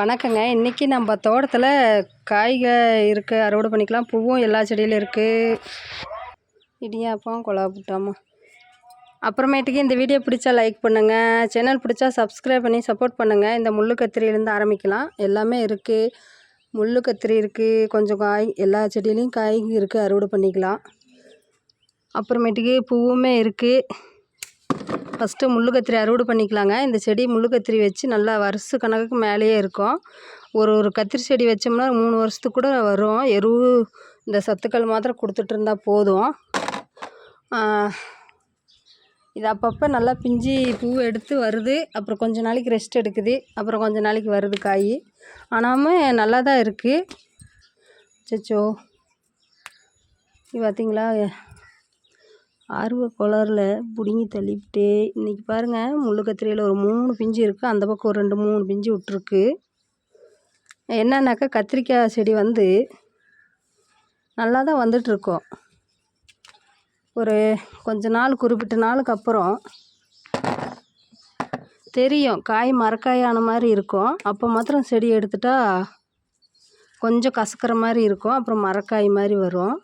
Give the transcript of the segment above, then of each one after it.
வணக்கங்க. இன்றைக்கி நம்ம தோட்டத்தில் காய்கள் இருக்குது அறுவடை பண்ணிக்கலாம். பூவும் எல்லா செடியிலும் இருக்குது இடியாப்பம் கொலா அப்புறமேட்டுக்கு இந்த வீடியோ பிடிச்சா லைக் பண்ணுங்கள் சேனல் பிடிச்சா சப்ஸ்கிரைப் பண்ணி சப்போர்ட் பண்ணுங்கள் இந்த முள்ளு கத்திரியிலேருந்து ஆரம்பிக்கலாம். எல்லாமே இருக்குது முள்ளு கத்திரி இருக்குது கொஞ்சம் காய் எல்லா செடியிலையும் காய் இருக்குது அறுவடை பண்ணிக்கலாம். அப்புறமேட்டுக்கு பூவுமே இருக்குது ஃபஸ்ட்டு முள்ளு கத்திரி அறுவடை பண்ணிக்கலாங்க. இந்த செடி முள்ளு கத்திரி வச்சு நல்லா வருஷ கணக்குக்கு மேலேயே இருக்கும். ஒரு ஒரு கத்திரி செடி வச்சோம்னா மூணு வருஷத்துக்கு கூட வரும். எரு இந்த சத்துக்கள் மாத்திரம் கொடுத்துட்டு இருந்தால் போதும். இது அப்பப்போ நல்லா பிஞ்சு பூ எடுத்து வருது. அப்புறம் கொஞ்ச நாளைக்கு ரெஸ்ட் எடுக்குது. அப்புறம் கொஞ்ச நாளைக்கு வருது காய். ஆனாமல் நல்லா தான் இருக்குது சச்சோ இது பார்த்தீங்களா ஆர்வ கோளாறில் பிடுங்கி தள்ளிவிட்டு இன்றைக்கி பாருங்கள் முள்ளு கத்திரியில் ஒரு மூணு பிஞ்சு இருக்குது அந்த பக்கம் ஒரு ரெண்டு மூணு பிஞ்சு விட்ருக்கு என்னன்னாக்கா கத்திரிக்காய் செடி வந்து நல்லா தான் வந்துட்டுருக்கோம். ஒரு கொஞ்ச நாள் குறிப்பிட்ட நாளுக்கு அப்புறம் தெரியும் காய் மரக்காயான மாதிரி இருக்கும். அப்போ மாத்திரம் செடி எடுத்துட்டால் கொஞ்சம் கசக்கிற மாதிரி இருக்கும். அப்புறம் மரக்காய் மாதிரி வரும்.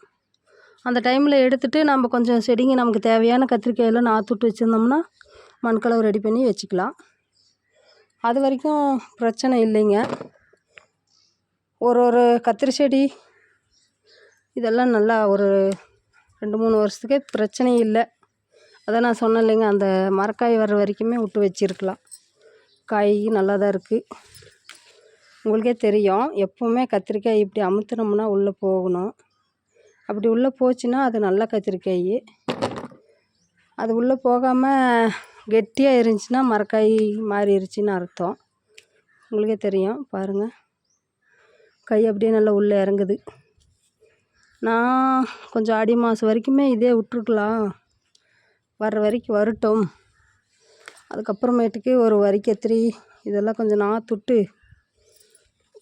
அந்த டைமில் எடுத்துகிட்டு நம்ம கொஞ்சம் செடிங்க நமக்கு தேவையான கத்திரிக்காயெல்லாம் நாற்று விட்டு வச்சுருந்தோம்னா மண்கலவை ரெடி பண்ணி வச்சுக்கலாம். அது வரைக்கும் பிரச்சனை இல்லைங்க. ஒரு ஒரு கத்திரி செடி இதெல்லாம் நல்லா ஒரு ரெண்டு மூணு வருஷத்துக்கே பிரச்சனை இல்லை. அதான் நான் சொன்னேன் இல்லைங்க அந்த மரக்காய் வர்ற வரைக்குமே விட்டு வச்சுருக்கலாம். காய் நல்லா தான் இருக்குது உங்களுக்கே தெரியும் எப்போவுமே கத்திரிக்காய் இப்படி அமுத்துனோம்னா உள்ளே போகணும். அப்படி உள்ளே போச்சுன்னா அது நல்ல கத்திரிக்காய் அது உள்ளே போகாமல் கெட்டியாக இருந்துச்சுன்னா மரக்காய் மாறிடுச்சின்னு அர்த்தம். உங்களுக்கே தெரியும் பாருங்கள் கை அப்படியே நல்லா உள்ளே இறங்குது. நான் கொஞ்சம் ஆடி மாதம் வரைக்குமே இதே விட்ருக்கலாம் வர்ற வரைக்கும் வரட்டும். அதுக்கப்புறமேட்டுக்கு ஒரு வரிக்கத்திரி இதெல்லாம் கொஞ்சம் நாற்றுட்டு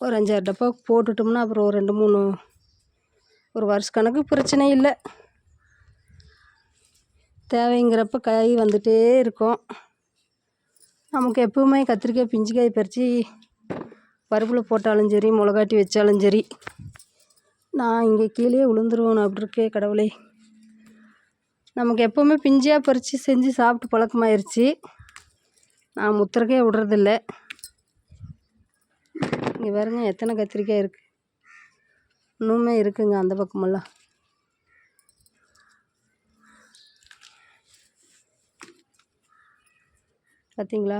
ஒரு அஞ்சாறு டப்பா போட்டுட்டோம்னா அப்புறம் ஒரு ரெண்டு மூணு ஒரு வருஷ கணக்கு பிரச்சனை இல்லை. தேவைங்கிறப்ப காய் வந்துகிட்டே இருக்கும். நமக்கு எப்பவுமே கத்திரிக்காய் பிஞ்சுக்காய் பறித்து பருப்பில் போட்டாலும் சரி மிளகாட்டி வச்சாலும் சரி நான் இங்கே கீழே விழுந்துருவோம் அப்படி இருக்கே கடவுளே. நமக்கு எப்போவுமே பிஞ்சியாக பறித்து செஞ்சு சாப்பிட்டு பழக்கமாயிருச்சு. நான் முத்திரக்கே விடுறதில்ல. இங்கே பாருங்க எத்தனை கத்திரிக்காய் இருக்குது இன்னுமே இருக்குங்க அந்த பக்கமெல்லாம். பார்த்தீங்களா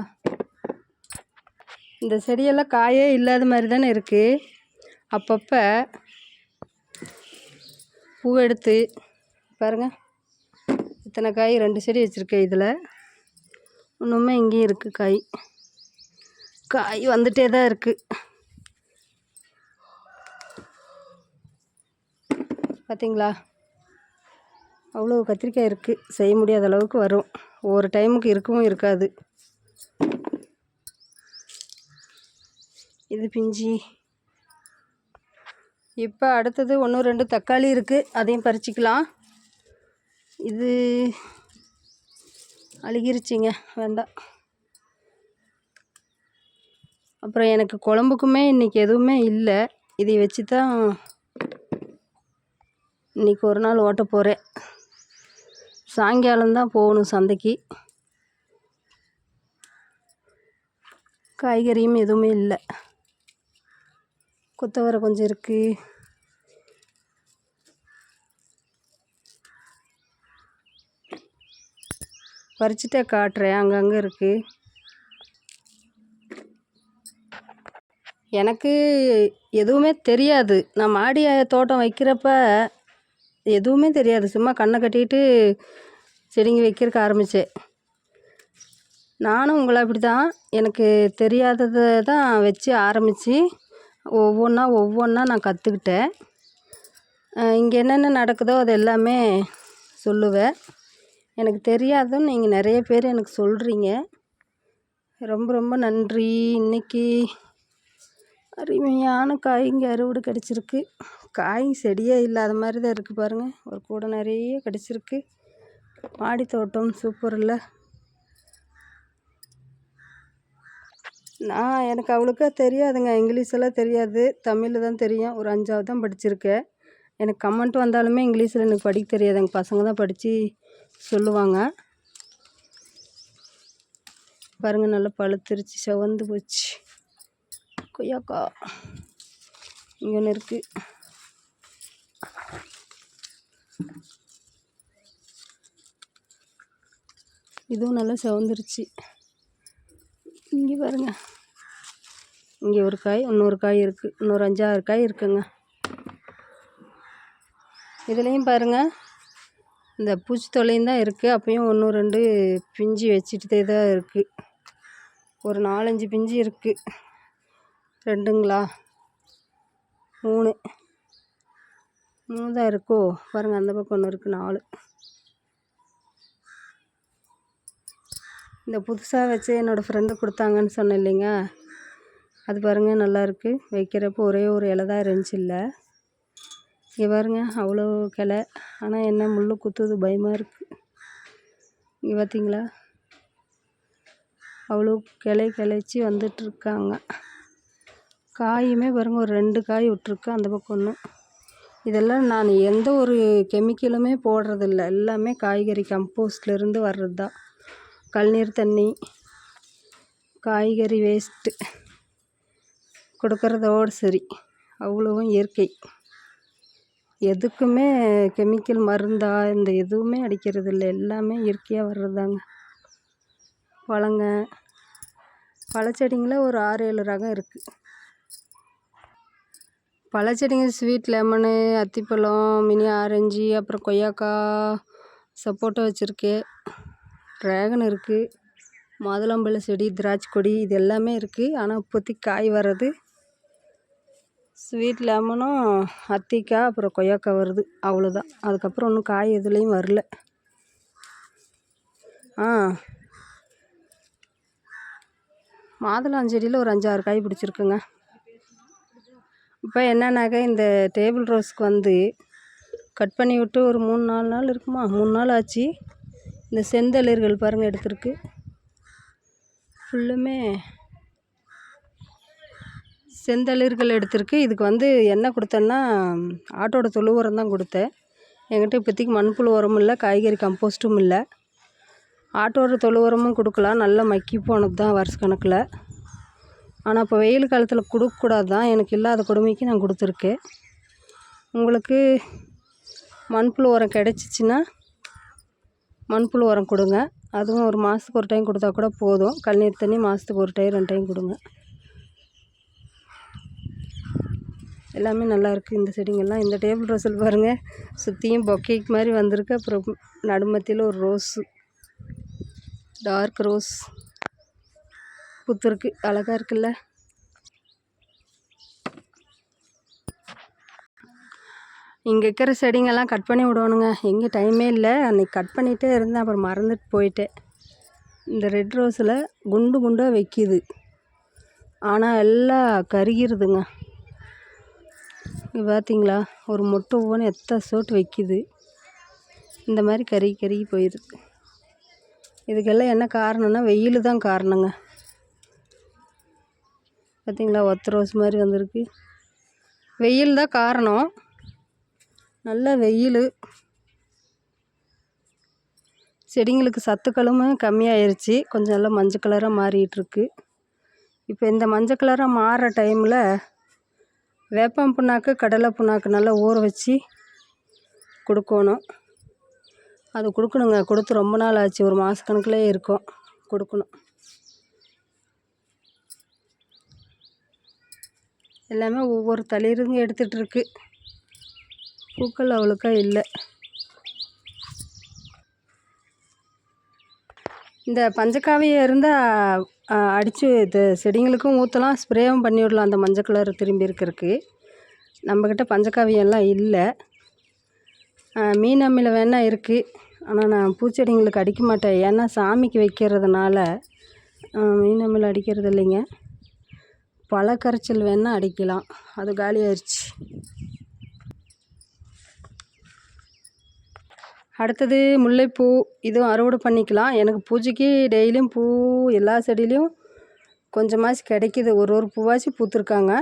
இந்த செடியெல்லாம் காயே இல்லாத மாதிரி தானே இருக்குது அப்பப்போ பூ எடுத்து பாருங்கள் இத்தனை காய் ரெண்டு செடி வச்சுருக்கேன் இதில். இன்னுமே இங்கேயும் இருக்குது காய். காய் வந்துகிட்டே தான் இருக்குது பார்த்தீங்களா? அவ்வளோ கத்திரிக்காய் இருக்குது செய்ய முடியாத அளவுக்கு வரும். ஒவ்வொரு டைமுக்கு இருக்கவும் இருக்காது. இது பிஞ்சி. இப்போ அடுத்தது ஒன்று ரெண்டு தக்காளி இருக்குது அதையும் பறிச்சிக்கலாம். இது அழுகிருச்சிங்க. வேண்டாம். அப்புறம் எனக்கு குழம்புக்குமே இன்றைக்கி எதுவுமே இல்லை. இதை வச்சு தான் இன்றைக்கி ஒரு நாள் ஓட்ட போகிறேன் சாயங்காலம்தான் போகணும் சந்தைக்கு. காய்கறியும் எதுவுமே இல்லை. கொத்தவரை கொஞ்சம் இருக்குது பறிச்சுட்டே காட்டுறேன். அங்கங்கே இருக்குது எனக்கு எதுவுமே தெரியாது. நான் மாடி தோட்டம் வைக்கிறப்ப எதுவுமே தெரியாது. சும்மா கண்ணை கட்டிட்டு செடிங்க வைக்கிறதுக்கு ஆரம்பித்தேன் நானும் உங்களை அப்படி தான் எனக்கு தெரியாததை தான் வச்சு ஆரம்பித்து ஒவ்வொன்றா ஒவ்வொன்றா நான் கற்றுக்கிட்டேன் இங்கே என்னென்ன நடக்குதோ அது எல்லாமே சொல்லுவேன். எனக்கு தெரியாதுன்னு நீங்கள் நிறைய பேர் எனக்கு சொல்கிறீங்க ரொம்ப ரொம்ப நன்றி. இன்றைக்கி அருமையான காய்ங்க அறுவடை கிடச்சிருக்கு. காய் செடியே இல்லாத மாதிரி தான் இருக்குது பாருங்கள் ஒரு கூடை நிறைய கிடச்சிருக்கு. மாடி தோட்டம் சூப்பர் இல்லை. நான் எனக்கு அவ்வளோக்கா தெரியாதுங்க. இங்கிலீஷெல்லாம் தெரியாது. தமிழில் தான் தெரியும். ஒரு அஞ்சாவது தான் படிச்சிருக்கேன். எனக்கு கமெண்ட் வந்தாலுமே இங்கிலீஷில் எனக்கு படிக்க தெரியாது. எங்கள் பசங்க தான் படித்து சொல்லுவாங்க. பாருங்கள் நல்லா பழுத்துருச்சு. செவந்து போச்சு. கொய்யாக்கா இங்கே ஒன்று இருக்குது இதுவும் நல்லா செவந்துருச்சு. இங்கே பாருங்க. இங்கே ஒரு காய் இன்னொரு காய் இருக்குது இன்னொரு அஞ்சாறு காய் இருக்குங்க. இதுலேயும் பாருங்கள் இந்த பூச்சி தொல்லையும் தான் இருக்குது அப்பயும் ஒன்று ரெண்டு பிஞ்சு வச்சுட்டே தான் இருக்குது ஒரு நாலஞ்சு பிஞ்சு இருக்குது ரெண்டுங்களா? மூணு. மூணு இருக்கோ? பாருங்கள் அந்த பக்கம் ஒன்று இருக்குது நாலு. இந்த புதுசாக வச்சு என்னோடய ஃப்ரெண்டு கொடுத்தாங்கன்னு சொன்னேன் இல்லைங்க. அது பாருங்கள் நல்லாயிருக்கு வைக்கிறப்போ ஒரே ஒரு இலை தான் இருந்துச்சு இல்லை. இங்கே பாருங்க அவ்வளோ கிளை. ஆனால் என்ன முள் குத்துது பயமாக இருக்குது இங்கே பார்த்தீங்களா அவ்வளோ கிளை கிளைச்சி வந்துட்டுருக்காங்க காயுமே பாருங்கள் ஒரு ரெண்டு காய் விட்ருக்கு அந்த பக்கம் ஒன்று இதெல்லாம் நான் எந்த ஒரு கெமிக்கலுமே போடுறதில்ல. எல்லாமே காய்கறி கம்போஸ்ட்லேருந்து வர்றது தான் கழுநீர் தண்ணி காய்கறி வேஸ்ட்டு கொடுக்கறதோடு சரி. அவ்வளவும் இயற்கை. எதுக்குமே கெமிக்கல் மருந்தா இந்த எதுவுமே அடிக்கிறது இல்லை எல்லாமே இயற்கையாக வர்றதுதாங்க. பழங்க பழச்செடிங்களே ஒரு ஆறு ஏழு ரகம் இருக்குது பழச்செடிங்க ஸ்வீட் லெமனு அத்திப்பழம் மினி ஆரஞ்சு அப்புறம் கொய்யாக்காய் சப்போட்டா வச்சுருக்கேன் ட்ராகன் இருக்குது மாதுளம்பழ செடி திராட்சை கொடி இது எல்லாமே இருக்குது ஆனால் இப்போதைக்கு காய் வர்றது ஸ்வீட் லெமனும் அத்திக்காய் அப்புறம் கொய்யாக்காய் வருது. அவ்வளோதான் அதுக்கப்புறம் ஒன்றும் காய் எதுலேயும் வரல. ஆ. மாதுளஞ்செடியில் ஒரு அஞ்சாறு காய் பிடிச்சிருக்குங்க. இப்போ என்னன்னாக்கா இந்த டேபிள் ரோஸ்க்கு வந்து கட் பண்ணி விட்டு ஒரு மூணு நாலு நாள் இருக்குமா? மூணு நாள் ஆச்சு. இந்த செந்தளிர்கள் பாருங்கள் எடுத்துருக்கு. ஃபுல்லுமே செந்தளிர்கள் எடுத்திருக்கு. இதுக்கு வந்து என்ன கொடுத்தேன்னா ஆட்டோட தொழு உரம் தான் கொடுத்தேன். என்கிட்ட இப்போதைக்கு மண்புழு உரமும் இல்லை காய்கறி கம்போஸ்ட்டும் இல்லை. ஆட்டோட தொழு உரமும் கொடுக்கலாம். நல்லா மக்கி போனது தான் வருஷ கணக்கில். ஆனால் இப்போ வெயில் காலத்தில் கொடுக்கக்கூடாது தான் எனக்கு இல்லாத கொடுமைக்கு நான் கொடுத்துருக்கேன் உங்களுக்கு மண்புழு உரம் கிடச்சிச்சின்னா மண்புழு உரம் கொடுங்க. அதுவும் ஒரு மாதத்துக்கு ஒரு டைம் கொடுத்தா கூட போதும். கல்நீர் தண்ணி மாதத்துக்கு ஒரு டைம் ரெண்டு டைம் கொடுங்க. எல்லாமே நல்லா இருக்குது இந்த செடிங்கெல்லாம் இந்த டேபிள் ரோஸில் பாருங்கள் சுற்றியும் பொக்கேக் மாதிரி வந்திருக்கு. அப்புறம் நடுமத்தியில் ஒரு ரோஸு டார்க் ரோஸ். பூத்துருக்கு அழகாக இருக்குல்ல? இங்கே இருக்கிற செடிங்கெல்லாம் கட் பண்ணி விடணுங்க. எங்கே டைமே இல்லை. அன்றைக்கி கட் பண்ணிகிட்டே இருந்தேன். அப்புறம் மறந்துட்டு போயிட்டேன். இந்த ரெட் ரோஸில் குண்டு குண்டாக வைக்கிது. ஆனால் எல்லாம் கருகிருதுங்க. பார்த்தீங்களா ஒரு மொட்டை ஒவ்வொன்று எத்தனை சோட்டு வைக்கிது. இந்த மாதிரி கருகி கருகி போயிடுது இதுக்கெல்லாம் என்ன காரணம்னா வெயில் தான் காரணங்க. பார்த்தீங்களா ஒத்த ரோஸ் மாதிரி வந்திருக்கு. வெயில் தான் காரணம். நல்ல வெயில். செடிங்களுக்கு சத்துக்களும் கம்மியாயிருச்சு. கொஞ்சம் நல்லா மஞ்சள் கலராக மாறிட்டுருக்கு. இப்போ இந்த மஞ்சள் கலராக மாறுற டைமில் வேப்பம் புண்ணாக்கு கடலை புண்ணாக்கு நல்லா ஊற வச்சு கொடுக்கணும். அது கொடுக்கணுங்க. கொடுத்து ரொம்ப நாள் ஆச்சு. ஒரு மாதக்கணக்கிலே இருக்கும். கொடுக்கணும். எல்லாமே ஒவ்வொரு தளிருங்க எடுத்துகிட்ருக்கு. பூக்கள் அவ்வளோக்கா இல்லை. இந்த பஞ்சக்காவியம் இருந்தால் அடித்து இது செடிங்களுக்கும் ஊற்றலாம் ஸ்ப்ரேவும் பண்ணி விடலாம் அந்த மஞ்சள் கலர் திரும்பி இருக்கிறதுக்கு. நம்மக்கிட்ட பஞ்சக்காவியெல்லாம் இல்லை. மீன் அம்மியில் வேணால் இருக்குது ஆனால் நான் பூச்செடிங்களுக்கு அடிக்க மாட்டேன். ஏன்னா சாமிக்கு வைக்கிறதுனால மீன் அம்மியில் அடிக்கிறது இல்லைங்க. பழக்கரைச்சல் கரைச்சல் வேணால் அடிக்கலாம். அது காலி ஆயிடுச்சு அடுத்தது முல்லைப்பூ. இதுவும் அறுவடை பண்ணிக்கலாம். எனக்கு பூஜைக்கு டெய்லியும் பூ எல்லா செடியிலையும் கொஞ்சமாச்சு கிடைக்கிது. ஒரு ஒரு பூவாச்சும் பூத்துருக்காங்க.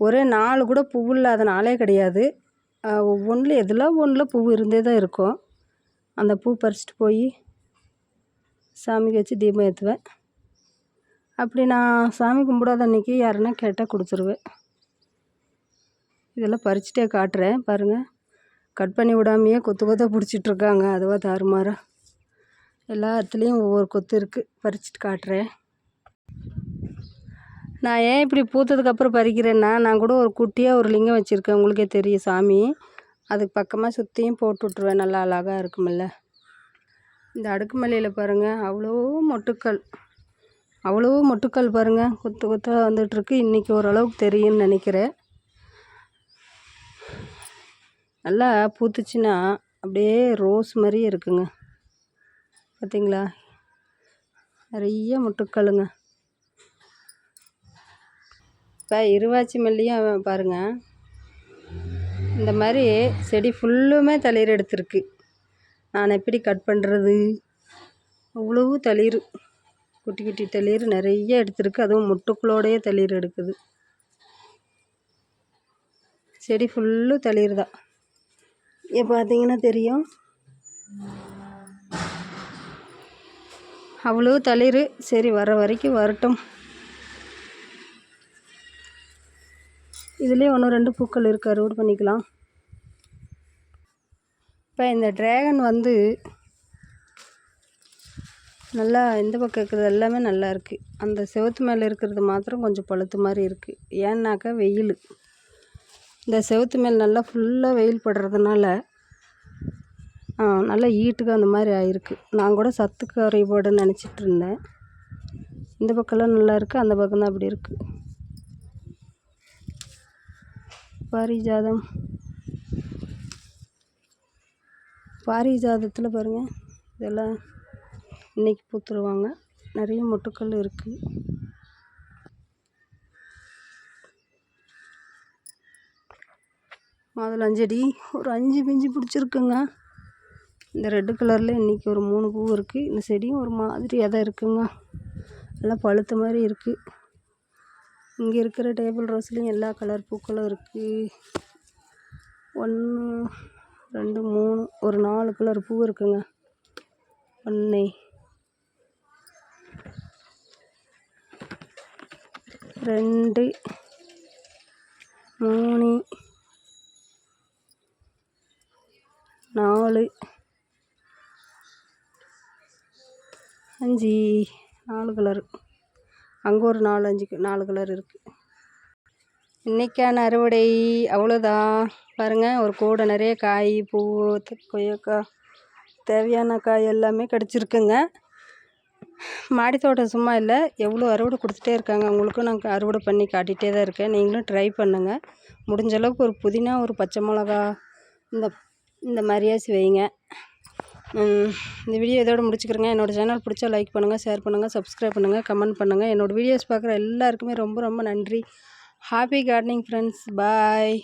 ஒரே நாலு கூட பூ இல்லாத நாளே கிடையாது. ஒவ்வொன்றில் எதில் ஒன்றில் பூ இருந்தே தான் இருக்கும். அந்த பூ பறிச்சிட்டு போய் சாமிக்கு வச்சு தீபம் ஏற்றுவேன் அப்படி நான் சாமி கும்பிடாத அன்றைக்கி யாருன்னா கேட்டால் கொடுத்துருவேன் இதெல்லாம் பறிச்சுட்டே காட்டுறேன். பாருங்கள் கட் பண்ணி விடாமையே கொத்து கொத்தாக பிடிச்சிட்ருக்காங்க அதுவாக தாறுமாறா. எல்லா இடத்துலையும் ஒவ்வொரு கொத்து இருக்குது பறிச்சுட்டு காட்டுறேன். நான் ஏன் இப்படி பூத்ததுக்கப்புறம் பறிக்கிறேன்னா நான் கூட ஒரு குட்டியாக ஒரு லிங்கம் வச்சுருக்கேன். உங்களுக்கே தெரியும் சாமி. அதுக்கு பக்கமாக சுற்றியும் போட்டு விட்ருவேன் நல்லா அழகாக இருக்குமில்ல இந்த அடுக்குமல்லியில் பாருங்கள் அவ்வளோ மொட்டுக்கள். அவ்வளோ மொட்டுக்கள் பாருங்கள் கொத்து கொத்தாக வந்துட்டுருக்கு. இன்றைக்கி ஓரளவுக்கு தெரியும்னு நினைக்கிறேன். நல்லா பூத்துச்சுன்னா அப்படியே ரோஸ் மாதிரி இருக்குங்க. பார்த்தீங்களா நிறைய முட்டுக்களுங்க. இப்போ இருவாச்சி மல்லியும் பாருங்கள் இந்த மாதிரி செடி ஃபுல்லுமே தளிர் எடுத்திருக்கு. நான் எப்படி கட் பண்ணுறது அவ்வளவு தளிர். குட்டி குட்டி தளிர் நிறைய எடுத்திருக்கு. அதுவும் முட்டுக்களோடையே தளிர் எடுக்குது. செடி ஃபுல்லு தளிர் தான். இப்போ பார்த்தீங்கன்னா தெரியும். அவ்வளோ தளிர். சரி வர வரைக்கும் வரட்டும். இதுலேயே ஒன்று ரெண்டு பூக்கள் இருக்குது அறுவடை பண்ணிக்கலாம். இப்போ இந்த ட்ராகன் வந்து நல்லா இந்த பக்கம் இருக்கிறது எல்லாமே நல்லா இருக்குது அந்த செவத்து மேலே இருக்கிறது மாத்திரம் கொஞ்சம் பழுத்து மாதிரி இருக்குது ஏன்னாக்கா வெயில். இந்த செவத்து மேல் நல்லா ஃபுல்லாக வெயில் படுறதுனால நல்லா ஈட்டுக்கு அந்த மாதிரி ஆயிருக்கு. நான் கூட சத்து குறைபாடுன்னு நினச்சிட்டு இருந்தேன். இந்த பக்கம்லாம் நல்லா இருக்குது அந்த பக்கம் தான் அப்படி இருக்குது பாரிஜாதம். பாரிஜாதத்தில் பாருங்கள் இதெல்லாம் இன்றைக்கி பூத்துருவாங்க. நிறைய மொட்டுக்கள் இருக்குது மாதுளஞ்செடி ஒரு அஞ்சு பிஞ்சு பிடிச்சிருக்குங்க. இந்த ரெட்டு கலரில் இன்றைக்கி ஒரு மூணு பூ இருக்குது இந்த செடியும் ஒரு மாதிரியாக தான் இருக்குங்க. நல்லா பழுத்த மாதிரி இருக்குது இங்கே இருக்கிற டேபிள் ரோஸ்லேயும் எல்லா கலர் பூக்களும் இருக்குது ஒன்று ரெண்டு மூணு ஒரு நாலு கலர் பூ இருக்குங்க. ஒன்று ரெண்டு மூணு நாலு அஞ்சு நாலு கலரு அங்கே ஒரு நாலு அஞ்சு நாலு கலர் இருக்குது இன்றைக்கான அறுவடை அவ்வளோதான் பாருங்கள் ஒரு கூடை நிறைய காய் பூ கொய்யக்காய் தேவையான காய் எல்லாமே கிடச்சிருக்குங்க. மாடி தோட்டம் சும்மா இல்லை. எவ்வளோ அறுவடை கொடுத்துட்டே இருக்காங்க. உங்களுக்கும் நான் அறுவடை பண்ணி காட்டிகிட்டே தான் இருக்கேன். நீங்களும் ட்ரை பண்ணுங்கள் முடிஞ்ச அளவுக்கு ஒரு புதினா ஒரு பச்சை மிளகா இந்த இந்த மாதிரியாச்சும் வைங்க. இந்த வீடியோ இதோட முடிச்சுக்கிறேங்க. என்னோடய சேனல் பிடிச்சா லைக் பண்ணுங்கள் ஷேர் பண்ணுங்கள் சப்ஸ்கிரைப் பண்ணுங்கள் கமெண்ட் பண்ணுங்கள் என்னோடய வீடியோஸ் பார்க்குற எல்லாருக்குமே ரொம்ப ரொம்ப நன்றி. Happy gardening friends. பாய்.